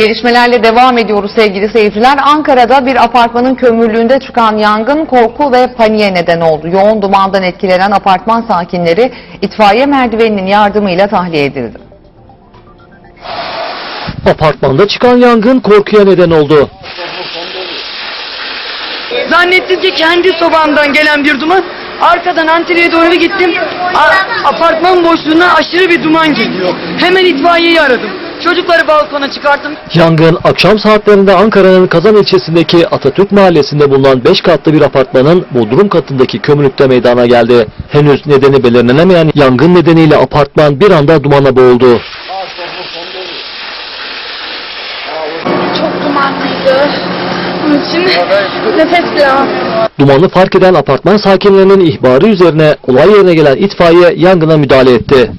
Gelişmelerle devam ediyoruz sevgili seyirciler. Ankara'da bir apartmanın kömürlüğünde çıkan yangın korku ve paniğe neden oldu. Yoğun dumandan etkilenen apartman sakinleri itfaiye merdiveninin yardımıyla tahliye edildi. Apartmanda çıkan yangın korkuya neden oldu. Zannettim ki kendi sobamdan gelen bir duman. Arkadan antreye doğru gittim. A- apartman boşluğuna aşırı bir duman geliyor. Hemen itfaiyeyi aradım. Çocukları balkona çıkarttım. Yangın akşam saatlerinde Ankara'nın Kazan ilçesindeki Atatürk mahallesinde bulunan 5 katlı bir apartmanın bodrum katındaki kömürlükte meydana geldi. Henüz nedeni belirlenemeyen yangın nedeniyle apartman bir anda dumana boğuldu. Çok dumanlıydı. Onun için nefes bile alamıyorum. Dumanı fark eden apartman sakinlerinin ihbarı üzerine olay yerine gelen itfaiye yangına müdahale etti.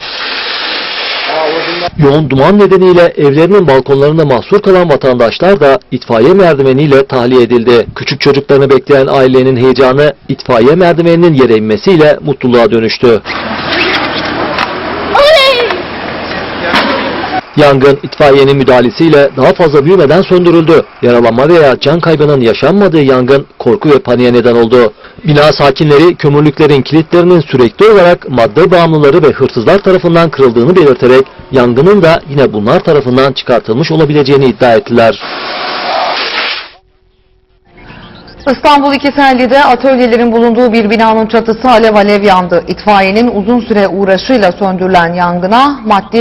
Yoğun duman nedeniyle evlerinin balkonlarında mahsur kalan vatandaşlar da itfaiye merdiveniyle tahliye edildi. Küçük çocuklarını bekleyen ailenin heyecanı itfaiye merdiveninin yere inmesiyle mutluluğa dönüştü. Yangın itfaiyenin müdahalesiyle daha fazla büyümeden söndürüldü. Yaralanma veya can kaybının yaşanmadığı yangın korku ve paniğe neden oldu. Bina sakinleri kömürlüklerin kilitlerinin sürekli olarak madde bağımlıları ve hırsızlar tarafından kırıldığını belirterek yangının da yine bunlar tarafından çıkartılmış olabileceğini iddia ettiler. İstanbul İkitelli'de atölyelerin bulunduğu bir binanın çatısı alev alev yandı. İtfaiyenin uzun süre uğraşıyla söndürülen yangına maddi